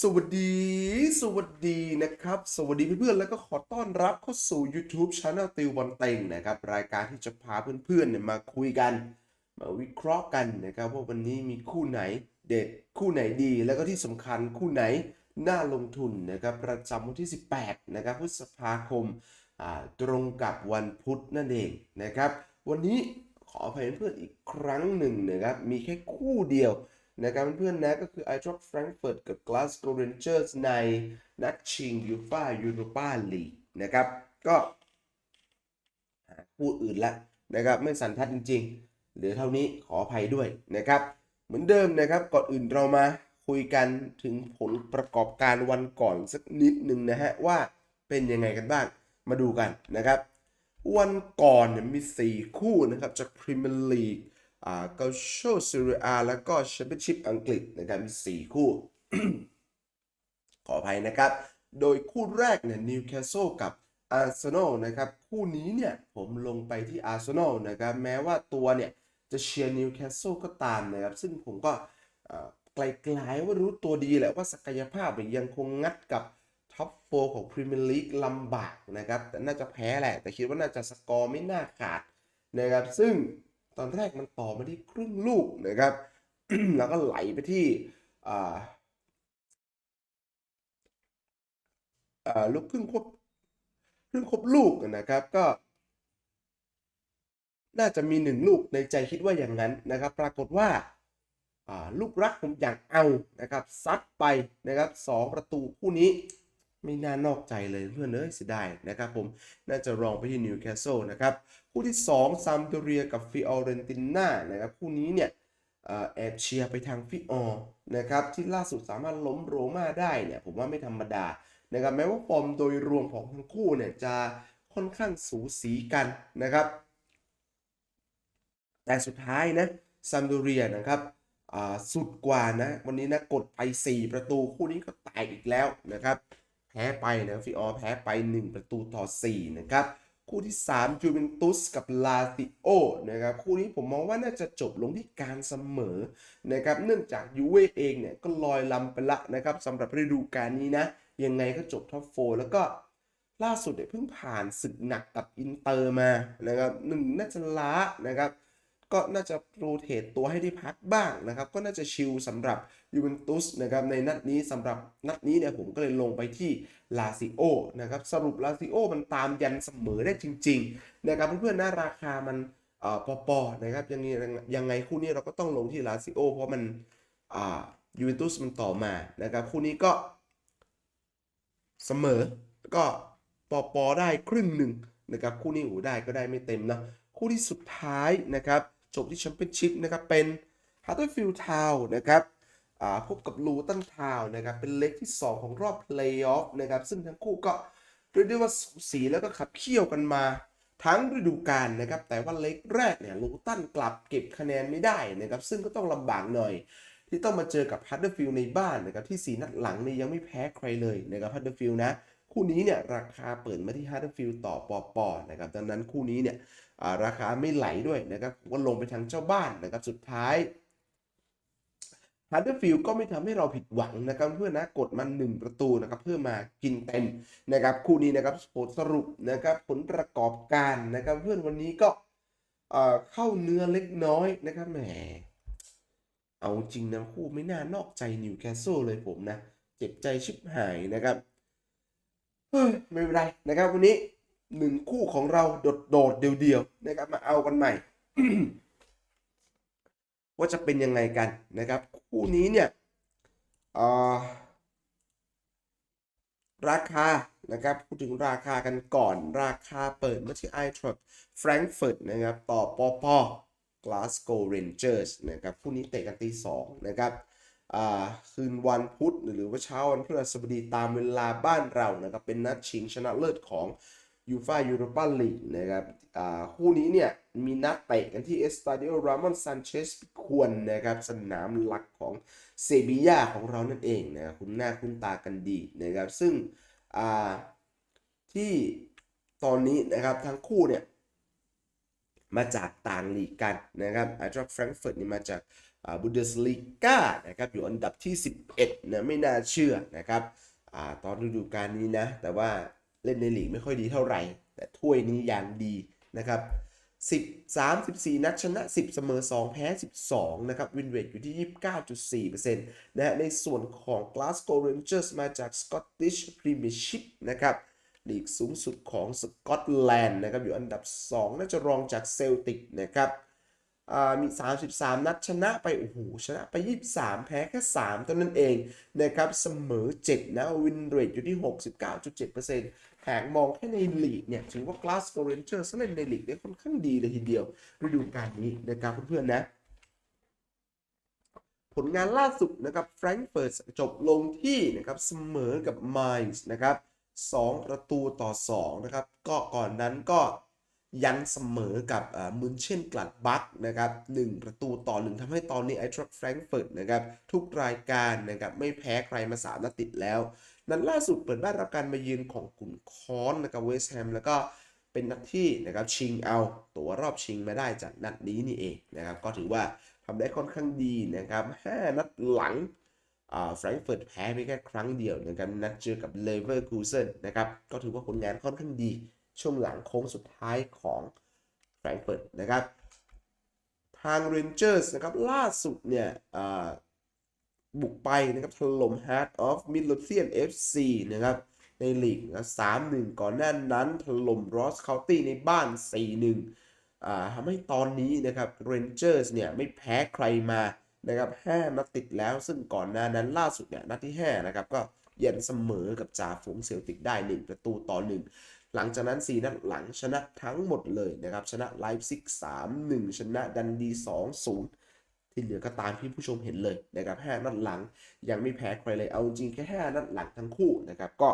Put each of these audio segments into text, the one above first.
สวัสดี สวัสดีนะครับ สวัสดีเพื่อนๆ แล้วก็ขอต้อนรับเข้าสู่ YouTube Channel ติวบอลเต็งนะครับ รายการที่จะพาเพื่อนๆเนี่ยมาคุยกัน มาวิเคราะห์กันนะครับว่าวันนี้มีคู่ไหนเด็ดคู่ไหนดี แล้วก็ที่สำคัญคู่ไหนน่าลงทุนนะครับประจำวันที่ 18 นะครับพฤษภาคมตรงกับวันพุธนั่นเองนะครับ วันนี้ขออภัยเพื่อนๆอีกครั้งหนึ่งนะครับมีแค่คู่เดียว นะครับเพื่อนๆนะก็คือ i t r o p Frankfurt กับ Glasgow Rangers ในนัดชิงยูฟายูโรปาลีกนะครับ ก็หาคู่อื่นละนะครับไม่สันทัดจริงๆ เหลือเท่านี้ขออภัยด้วยนะครับ เหมือนเดิมนะครับก่อนอื่นเรามาคุยกันถึงผลประกอบการวันก่อนสักนิดหนึ่งนะฮะว่าเป็นยังไงกันบ้างมาดูกันนะครับ วันก่อนเนี่ยมี 4 คู่นะครับจากพรีเมียร์ลีก เกาโชซีเรียแล้วก็แชมเปี้ยนชิพอังกฤษนะครับมี 4 คู่ ขออภัยนะครับ โดยคู่แรกเนี่ยนิวคาสเซิลกับอาร์เซนอลนะครับ คู่นี้เนี่ยผมลงไปที่อาร์เซนอลนะครับ แม้ว่าตัวเนี่ยจะเชียร์นิวคาสเซิลก็ตามนะครับ ซึ่งผมก็ไกลๆว่ารู้ตัวดีแหละว่าศักยภาพยยังคงงัดกับท็อปโฟของพรีเมียร์ลีกลำบากนะครับ แต่น่าจะแพ้แหละ แต่คิดว่าน่าจะสกอร์ไม่น่าขาดนะครับ ซึ่ง ตอนแรกมันต่อมาที่ครึ่งลูกนะครับ แล้วก็ไหลไปที่ลูกครึ่งครบครึ่งครบลูกนะครับก็ น่าจะมีหนึ่งลูกในใจคิดว่าอย่างนั้นนะครับ ปรากฏว่าอ่าลูกรักผมอย่างเอานะครับซัดไปนะครับสองประตูคู่นี้ ไม่น่านอกใจเลยเพื่อนเอ้ยเสียดายนะครับผมน่าจะรองไปที่นิวคาสเซิลนะครับคู่ที่2ซัมโดเรียกับฟิออเรนติน่านะครับคู่นี้เนี่ยแอบเชียร์ไปทางฟิออนะครับที่ล่าสุดสามารถล้มโรม่าได้เนี่ยผมว่าไม่ธรรมดานะครับแม้ว่าฟอร์มโดยรวมของทั้งคู่เนี่ยจะค่อนข้างสูสีกันนะครับ แต่สุดท้ายนะซัมโดเรียนะครับสุดกว่านะวันนี้นะกดไป 4 ประตูคู่นี้ก็แตกอีกแล้วนะครับ แพ้ไปนะฟิออแพ้ไป 1 ประตูต่อ 4 นะครับ คู่ที่ 3 จูเวนตุสกับลาติโอนะครับ คู่นี้ผมมองว่าน่าจะจบลงที่การเสมอนะครับ เนื่องจากยูเว่เองเนี่ยก็ลอยลำไปละนะครับสำหรับฤดูกาลนี้นะ ยังไงก็จบท็อปโฟแล้วก็ล่าสุดเนี่ยเพิ่งผ่านศึกหนักกับอินเตอร์มานะครับหนึ่งน่าจะล้านะครับ ก็น่าจะโรเตทตัวให้ได้พักบ้างนะครับ ก็น่าจะชิลสำหรับยูเวนตุสนะครับในนัดนี้สำหรับนัดนี้เนี่ยผมก็เลยลงไปที่ลาซิโอนะครับสรุปลาซิโอมันตามยันเสมอได้จริงๆนะครับเพื่อนๆนะราคามันเอ่อปอนะครับยังไงยังไงคู่นี้เราก็ต้องลงที่ลาซิโอเพราะมันอ่ายูเวนตุสมันต่อมานะครับคู่นี้ก็เสมอก็ปอปอได้ครึ่งหนึ่งนะครับคู่นี้โอ้ได้ก็ได้ไม่เต็มนะคู่ที่สุดท้ายนะครับ จบที่แชมเปี้ยนชิพนะครับเป็นฮัตเตอร์ฟิลด์ทาวนะครับพบกับลูตันทาวนะครับเป็นเล็กที่ 2 ของรอบเพลย์ออฟนะครับซึ่งทั้งคู่ก็เรียกได้ว่าสูสีแล้วก็ขับเคี่ยวกันมาทั้งฤดูกาลนะครับแต่ว่าเล็กแรกเนี่ยลูตันกลับเก็บคะแนนไม่ได้นะครับซึ่งก็ต้องลำบากหน่อย ที่ต้องมาเจอกับฮัตเตอร์ฟิลด์ในบ้านนะครับที่ 4 นัดหลังเนี่ยยังไม่แพ้ใครเลยนะครับฮัตเตอร์ฟิลด์นะ คู่นี้เนี่ยราคาเปิดมาที่ฮัตเตอร์ฟิลด์ต่อปอปอนะครับดังนั้นคู่นี้เนี่ยราคาไม่ไหลด้วยนะครับก็ลงไปทางเจ้าบ้านนะครับสุดท้ายฮัตเตอร์ฟิลก็ไม่ทำให้เราผิดหวังนะครับเพื่อนนะกดมัน 1 ประตูนะครับเพื่อมากินเต็มนะครับคู่นี้นะครับผลสรุปนะครับผลประกอบการนะครับเพื่อนวันนี้ก็เข้าเนื้อเล็กน้อยนะครับแหมเอาจริงนะคู่ไม่น่านอกใจนิวแคสเซิลเลยผมนะ เจ็บใจชิบหายนะครับ ไม่เป็นไรนะครับวันนี้หนึ่งคู่ของเราโดดโดดๆเดียวๆนะครับมาเอากันใหม่ ว่าจะเป็นยังไงกันนะครับ คู่นี้เนี่ยราคานะครับพูดถึงราคากันก่อนราคาเปิดมาที่ i t r o p Frankfurt นะครับต่อปอปอ Glasgow Rangers นะครับคู่นี้เตะกันตีสองนะครับ คืนวันพุธหรือว่าเช้าวันพฤหัสบดีตามเวลาบ้านเรานะครับเป็นนัดชิงชนะเลิศของยูฟายูโรปาลีกนะครับอ่าคู่นี้เนี่ยมีนัดเตะกันที่เอสตาดิโอรามอนซานเชสควรนะครับสนามหลักของเซบียาของเรานั่นเองนะครับคุณหน้าคุณตากันดีนะครับซึ่งอ่าที่ตอนนี้นะครับทั้งคู่เนี่ยมาจากต่างลีกกันนะครับอาจจะแฟรงก์เฟิร์ตนี่มาจาก บุนเดสลีกานะครับอยู่อันดับที่ 11นะไม่น่าเชื่อนะครับอตอนฤดูกาลนี้นะ แต่ว่าเล่นในลีกไม่ค่อยดีเท่าไหร่ แต่ถ้วยนี้อย่างดีนะครับ13 14นัดชนะ 10 เสมอ 2 แพ้ 12 นะครับ วินเวทอยู่ที่ 29.4%นะฮะในส่วนของ Glasgow Rangers มาจาก Scottish Premiership นะครับลีกสูงสุดของสกอตแลนด์นะครับ อยู่อันดับ 2 น่าจะรองจากเซลติกนะครับ มี 33 นัดชนะไปโอ้โหชนะไป 23 แพ้แค่3เท่านั้นเองนะครับเสมอ 7 นะวินเรทอยู่ที่ 69.7%หากมองแค่ในลีกเนี่ยถือว่า Glasgow Rangers เล่นในลีกได้ค่อนข้างดีเลยทีเดียวฤดูกาลนี้นะครับเพื่อนๆนะผลงานล่าสุดนะครับแฟรงก์เฟิร์ตจบลงที่นะครับเสมอกับไมซ์นะครับ2ประตูต่อ 2 นะครับ ก็ก่อนนั้นก็ ยังเสมอกับมุนเช่นกลัดบัคนะครับ1ประตูต่อ1ทำให้ตอนนี้ไอทรัคแฟรงก์เฟิร์ตนะครับทุกรายการนะครับไม่แพ้ใครมา3นัดติดแล้ว นัดล่าสุดเปิดบ้านรับการมาเยือนของขุนคอนนะครับเวสต์แฮมแล้วก็เป็นนัดที่นะครับชิงเอาตัวรอบชิงมาได้จากนัดนี้นี่เองนะครับก็ถือว่าทำได้ค่อนข้างดีนะครับ5นัดหลังแฟรงก์เฟิร์ตแพ้ไปแค่ครั้งเดียวนะครับนัดเจอกับเลเวอร์คูเซนนะครับก็ถือว่าผลงานค่อนข้างดี ช่วงหลังโค้งสุดท้ายของแฟรงก์เฟิร์ตนะครับทางเรนเจอร์สนะครับล่าสุดเนี่ยบุกไปนะครับถล่ม Heart of Midlothian FC นะครับในลีกนะ3-1ก่อนหน้านั้นถล่ม Ross County ในบ้าน 4-1อ่าทำให้ตอนนี้นะครับ Rangers เนี่ยไม่แพ้ใครมานะครับ5นัดติดแล้วซึ่งก่อนหน้านั้นล่าสุดเนี่ยนัดที่ 5 นะครับ ก็เย็นเสมอกับจ่าฝูงเซลติกได้ 1 ประตูต่อ 1 หลังจากนั้น 4 นัดหลังชนะทั้งหมดเลยนะครับ ชนะไลฟ์ซิก3-1 ชนะดันดี 2-0ที่เหลือก็ตามที่ผู้ชมเห็นเลยนะครับ5นัดหลังยังไม่แพ้ใครเลย เอาจริงแค่5นัดหลังทั้งคู่นะครับ ก็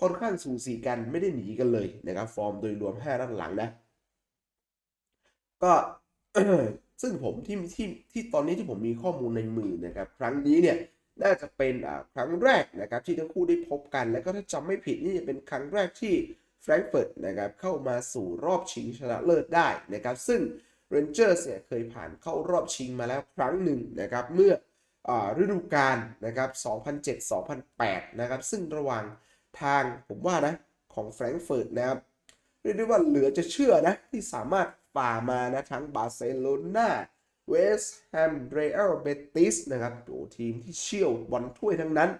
ค่อนข้างสูสีกันไม่ได้หนีกันเลยนะครับ ฟอร์มโดยรวม5นัดหลังนะ ก็ซึ่งผมที่ที่ที่ตอนนี้ที่ผมมีข้อมูลในมือนะครับ ครั้งนี้เนี่ย น่าจะเป็นครั้งแรกนะครับที่ทั้งคู่ได้พบกัน แล้วก็ถ้าจำไม่ผิดนี่จะเป็นครั้งแรกที่แฟรงก์เฟิร์ตนะครับเข้ามาสู่รอบชิงชนะเลิศได้นะครับซึ่ง Rangers เนี่ยเคยผ่านเข้ารอบชิงมาแล้วครั้งหนึ่งนะครับเมื่ออฤดูกาลนะครับ2007-2008นะครับซึ่งระหว่างทางผมว่านะของแฟรงก์เฟิร์ตนะครับเรียกได้ว่าเหลือจะเชื่อนะที่สามารถฝ่ามานะทั้งบาร์เซโลนา เวสต์แฮมเรอัลเบติสนะครับโอ้ทีมที่เชี่ยวบอลถ้วยทั้งนั้น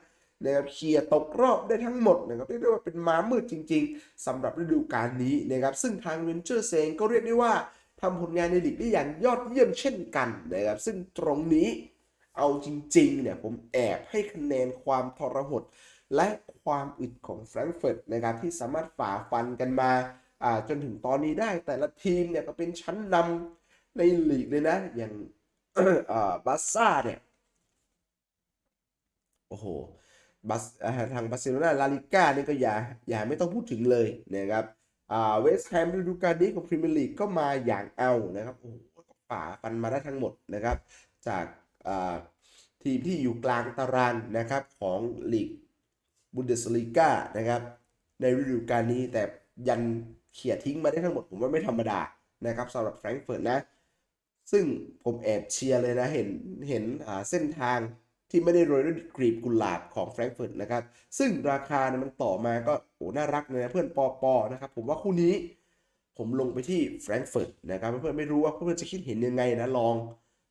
นะครับเคลียร์ตกรอบได้ทั้งหมดนะครับเรียกได้ว่าเป็นม้ามืดจริง ๆสำหรับฤดูกาลนี้นะครับซึ่งทางเวนเจอร์เซงก็เรียกได้ว่าทำผลงานในลีกได้อย่างยอดเยี่ยมเช่นกันนะครับซึ่งตรงนี้เอาจริงๆเนี่ยผมแอบให้คะแนนความทรหดและความอึดของแฟรงก์เฟิร์ตนะครับที่สามารถฝ่าฟันกันมาอ่าจนถึงตอนนี้ได้แต่ละทีมเนี่ยก็เป็นชั้นนำ ในลีกเลยนะ อย่างอ่าบาร์ซ่าเนี่ย โอ้โหบัสอ่าทางบาร์เซโลนาลาลิก้านี่ก็อย่าอย่าไม่ต้องพูดถึงเลยนะครับเวสต์แฮมฤดูกาลนี้ของพรีเมียร์ลีกก็มาอย่างเอานะครับโอ้โหก็ฝ่าฟันมาได้ทั้งหมดนะครับ จากทีมที่อยู่กลางตารางนะครับของลีกบุนเดสลีกานะครับ ในฤดูกาลนี้แต่ยันเขี่ยทิ้งมาได้ทั้งหมดผมว่าไม่ธรรมดานะครับสำหรับแฟรงก์เฟิร์ตนะ ซึ่งผมแอบเชียร์เลยนะ เห็นเห็นเส้นทางที่ไม่ได้โรยด้วยกลีบกุหลาบของแฟรงก์เฟิร์ตนะครับ ซึ่งราคาเนี่ยมันต่อมาก็โอ้น่ารักเลยนะเพื่อนปอปอนะครับ ผมว่าคู่นี้ผมลงไปที่แฟรงก์เฟิร์ตนะครับเพื่อนๆไม่รู้ว่าเพื่อนๆจะคิดเห็นยังไงนะลอง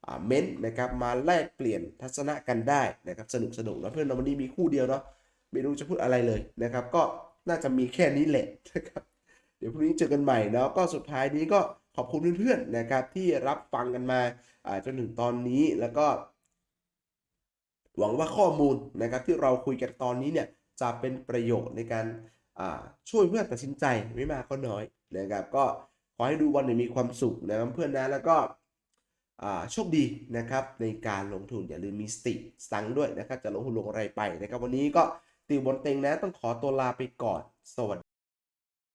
อ่าเม้นต์นะครับมาแลกเปลี่ยนทัศนะกันได้นะครับสนุกสนุกนะเพื่อนเราวันนี้มีคู่เดียวเนาะไม่รู้จะพูดอะไรเลยนะครับ ก็น่าจะมีแค่นี้แหละนะครับเดี๋ยวพรุ่งนี้เจอกันใหม่เนาะก็สุดท้ายนี้ก็ ขอบคุณเพื่อนๆนะครับที่รับฟังกันมาจนถึงตอนนี้แล้วก็ หวังว่าข้อมูลนะครับที่เราคุยกันตอนนี้เนี่ยจะเป็นประโยชน์ในการช่วยเพื่อนตัดสินใจไม่มากก็น้อยนะครับก็ขอให้ดูวันนี้มีความสุขนะเพื่อนนะแล้วก็โชคดีนะครับในการลงทุนอย่าลืมมีสติสังด้วยนะครับจะลงทุนลงอะไรไปนะครับวันนี้ก็ติวบนเต็งนะต้องขอตัวลาไปก่อนสวัสดี